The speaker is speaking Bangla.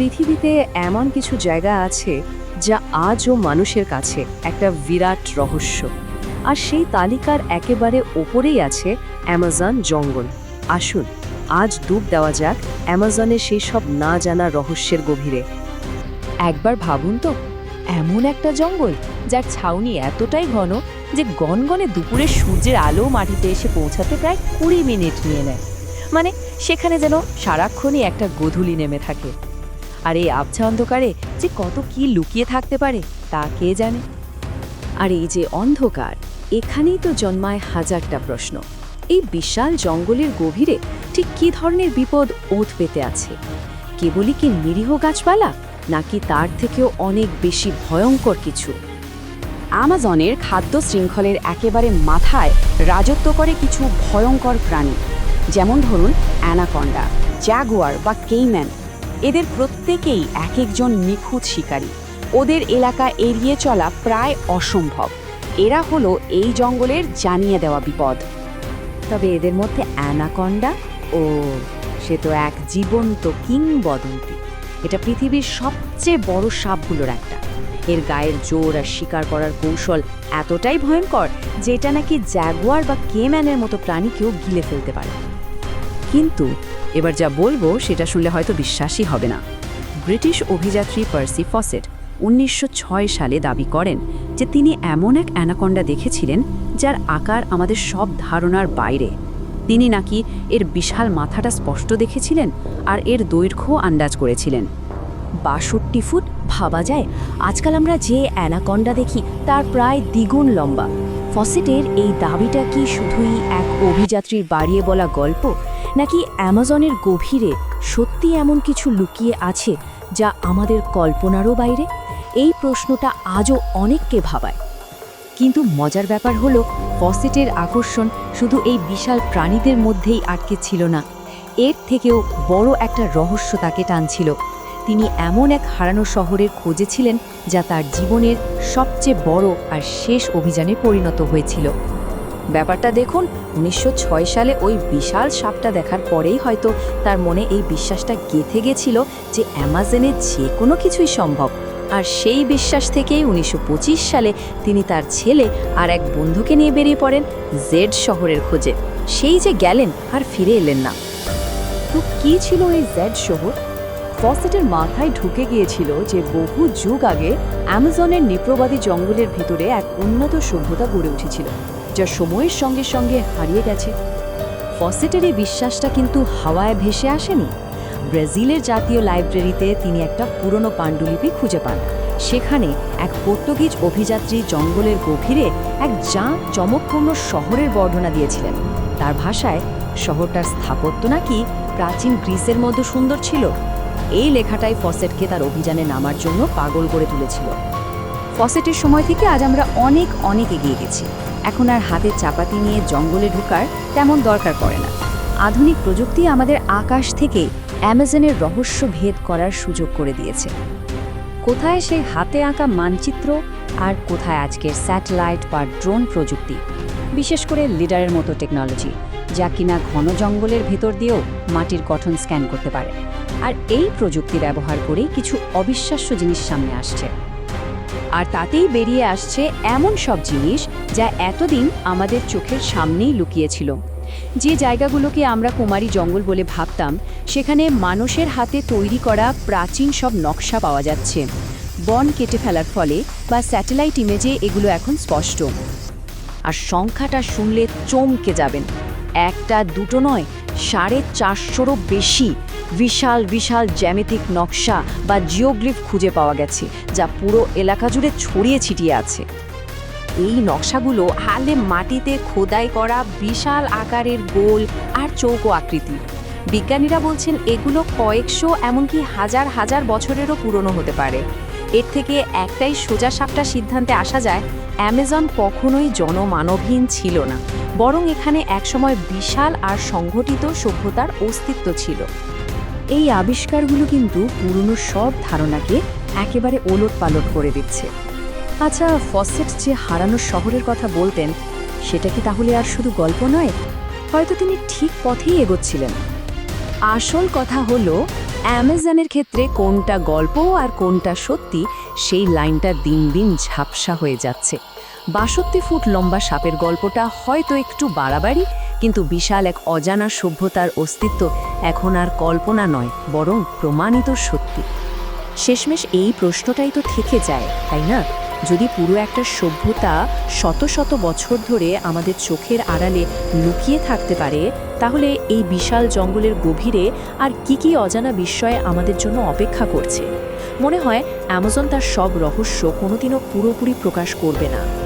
পৃথিবীতে এমন কিছু জায়গা আছে যা আজও মানুষের কাছে একটা বিরাট রহস্য। আর সেই তালিকার একেবারে ওপরেই আছে অ্যামাজন জঙ্গল। আসুন, আজ ডুব দেওয়া যাক অ্যামাজনের সেই সব না জানা রহস্যের গভীরে। একবার ভাবুন তো, এমন একটা জঙ্গল যার ছাউনি এতটাই ঘন যে গনগনে দুপুরে সূর্যের আলো মাটিতে এসে পৌঁছাতে প্রায় কুড়ি মিনিট নিয়ে নেয়। মানে সেখানে যেন সারাক্ষণই একটা গধূলি নেমে থাকে। আর এই আবছা অন্ধকারে যে কত কি লুকিয়ে থাকতে পারে, তা কে জানে? আর এই যে অন্ধকার, এখানেই তো জন্মায় হাজারটা প্রশ্ন। এই বিশাল জঙ্গলের গভীরে ঠিক কী ধরনের বিপদ ওত পেতে আছে? কেবলই কি নিরীহ গাছপালা, নাকি তার থেকেও অনেক বেশি ভয়ঙ্কর কিছু? আমাজনের খাদ্য শৃঙ্খলের একেবারে মাথায় রাজত্ব করে কিছু ভয়ঙ্কর প্রাণী, যেমন ধরুন অ্যানাকন্ডা জ্যাগুয়ার বা কেইম্যান। এদের প্রত্যেকেই এক একজন নিখুঁত শিকারী। ওদের এলাকা এড়িয়ে চলা প্রায় অসম্ভব। এরা হলো এই জঙ্গলের জানিয়ে দেওয়া বিপদ। তবে এদের মধ্যে অ্যানাকন্ডা ও সে তো এক জীবন্ত কিংবদন্তি। এটা পৃথিবীর সবচেয়ে বড় সাপগুলোর একটা। এর গায়ের জোর আর শিকার করার কৌশল এতটাই ভয়ঙ্কর যে এটা নাকি জ্যাগুয়ার বা কেম্যানের মতো প্রাণীকেও গিলে ফেলতে পারে। কিন্তু এবার যা বলব সেটা শুনলে হয়তো বিশ্বাসই হবে না। ব্রিটিশ অভিযাত্রী পার্সি ফসেট উনিশশো ছয় সালে দাবি করেন যে তিনি এমন এক অ্যানাকন্ডা দেখেছিলেন যার আকার আমাদের সব ধারণার বাইরে। তিনি নাকি এর বিশাল মাথাটা স্পষ্ট দেখেছিলেন আর এর দৈর্ঘ্য আন্দাজ করেছিলেন। বাষট্টি ফুট ভাবা যায়, আজকাল আমরা যে অ্যানাকন্ডা দেখি তার প্রায় দ্বিগুণ লম্বা। ফসেটের এই দাবিটা কি শুধুই এক অভিযাত্রীর বাড়িয়ে বলা গল্প, নাকি অ্যামাজনের গভীরে সত্যি এমন কিছু লুকিয়ে আছে যা আমাদের কল্পনারও বাইরে? এই প্রশ্নটা আজও অনেককে ভাবায়। কিন্তু মজার ব্যাপার হলো, ফসেটের আকর্ষণ শুধু এই বিশাল প্রাণীদের মধ্যেই আটকে ছিল না। এর থেকেও বড় একটা রহস্য তাকে টানছিল। তিনি এমন এক হারানো শহরের খোঁজে ছিলেন যা তার জীবনের সবচেয়ে বড় আর শেষ অভিযানে পরিণত হয়েছিল। ব্যাপারটা দেখুন, উনিশশো ছয় সালে ওই বিশাল সাপটা দেখার পরেই হয়তো তার মনে এই বিশ্বাসটা গেঁথে গেছিল যে অ্যামাজনে যে কোনো কিছুই সম্ভব। আর সেই বিশ্বাস থেকেই উনিশশো পঁচিশ সালে তিনি তার ছেলে আর এক বন্ধুকে নিয়ে বেরিয়ে পড়েন জেড শহরের খোঁজে। সেই যে গেলেন, আর ফিরে এলেন না। তো কী ছিল এই জেড শহর? ফসেটের মাথায় ঢুকে গিয়েছিল যে বহু যুগ আগে অ্যামাজনের নিপ্রবাদী জঙ্গলের ভিতরে এক উন্নত সভ্যতা গড়ে উঠেছিল, যা সময়ের সঙ্গে সঙ্গে হারিয়ে গেছে। ফসেটের এই বিশ্বাসটা কিন্তু হাওয়ায় ভেসে আসেনি। ব্রাজিলের জাতীয় লাইব্রেরিতে তিনি একটা পুরনো পাণ্ডুলিপি খুঁজে পান। সেখানে এক পর্তুগিজ অভিযাত্রী জঙ্গলের গভীরে এক যা চমকপূর্ণ শহরের বর্ণনা দিয়েছিলেন। তার ভাষায়, শহরটার স্থাপত্য নাকি প্রাচীন গ্রিসের মতো সুন্দর ছিল? এই লেখাটাই ফসেটকে তার অভিযানে নামার জন্য পাগল করে তুলেছিল। ফসেটের সময় থেকে আজ আমরা অনেক অনেক এগিয়ে গেছি। এখন আর হাতে চাপাতি নিয়ে জঙ্গলে ঢুকার তেমন দরকার পড়ে না। আধুনিক প্রযুক্তি আমাদের আকাশ থেকে অ্যামাজনের রহস্য ভেদ করার সুযোগ করে দিয়েছে। কোথায় সেই হাতে আঁকা মানচিত্র আর কোথায় আজকের স্যাটেলাইট বা ড্রোন প্রযুক্তি, বিশেষ করে লিডারের মতো টেকনোলজি। যা কিনা ঘন জঙ্গলের ভেতর দিয়েও মাটির গঠন স্ক্যান করতে পারে। আর এই প্রযুক্তি ব্যবহার করেই কিছু অবিশ্বাস্য জিনিস সামনে আসছে। আর তাতেই বেরিয়ে আসছে এমন সব জিনিস যা এতদিন আমাদের চোখের সামনেই লুকিয়েছিল। যে জায়গাগুলোকে আমরা কুমারী জঙ্গল বলে ভাবতাম, সেখানে মানুষের হাতে তৈরি করা প্রাচীন সব নকশা পাওয়া যাচ্ছে। বন কেটে ফেলার ফলে বা স্যাটেলাইট ইমেজে এগুলো এখন স্পষ্ট। আর সংখ্যাটা শুনলে চমকে যাবেন। একটা, দুটো নয়, সাড়ে চারশোরও বেশি বিশাল বিশাল জ্যামিতিক নকশা বা জিওগ্লিফ খুঁজে পাওয়া গেছে, যা পুরো এলাকা জুড়ে ছড়িয়ে ছিটিয়ে আছে। এই নকশাগুলো হালে মাটিতে খোদাই করা বিশাল আকারের গোল আর চৌকো আকৃতি। বিজ্ঞানীরা বলছেন এগুলো কয়েকশো, এমনকি হাজার হাজার বছরেরও পুরনো হতে পারে। এর থেকে একটাই সোজা সাপটা সিদ্ধান্তে আসা যায়, অ্যামাজন কখনোই জনমানবহীন ছিল না। বরং এখানে একসময় বিশাল আর সংঘটিত সভ্যতার অস্তিত্ব ছিল। এই আবিষ্কারগুলো কিন্তু পুরনো সব ধারণাকে একেবারে ওলট পালট করে দিচ্ছে। আচ্ছা ফসেট যে হারানো শহরের কথা বলতেন, সেটা কি তাহলে আর শুধু গল্প নয়? হয়তো তিনি ঠিক পথেই এগোচ্ছিলেন। আসল কথা হলো অ্যামাজনের ক্ষেত্রে কোনটা গল্প আর কোনটা সত্যি, সেই লাইনটা দিন দিন ঝাপসা হয়ে যাচ্ছে। বাষট্টি ফুট লম্বা সাপের গল্পটা হয়তো একটু বাড়াবাড়ি, কিন্তু বিশাল এক অজানা সভ্যতার অস্তিত্ব এখন আর কল্পনা নয়, বরং প্রমাণিত সত্যি। শেষমেশ এই প্রশ্নটাই তো থেকে যায়, তাই না? যদি পুরো একটা সভ্যতা শত শত বছর ধরে আমাদের চোখের আড়ালে লুকিয়ে থাকতে পারে তাহলে এই বিশাল জঙ্গলের গভীরে আর কি কি অজানা বিস্ময়ে আমাদের জন্য অপেক্ষা করছে? মনে হয় অ্যামাজন তার সব রহস্য কোনোদিনও পুরোপুরি প্রকাশ করবে না।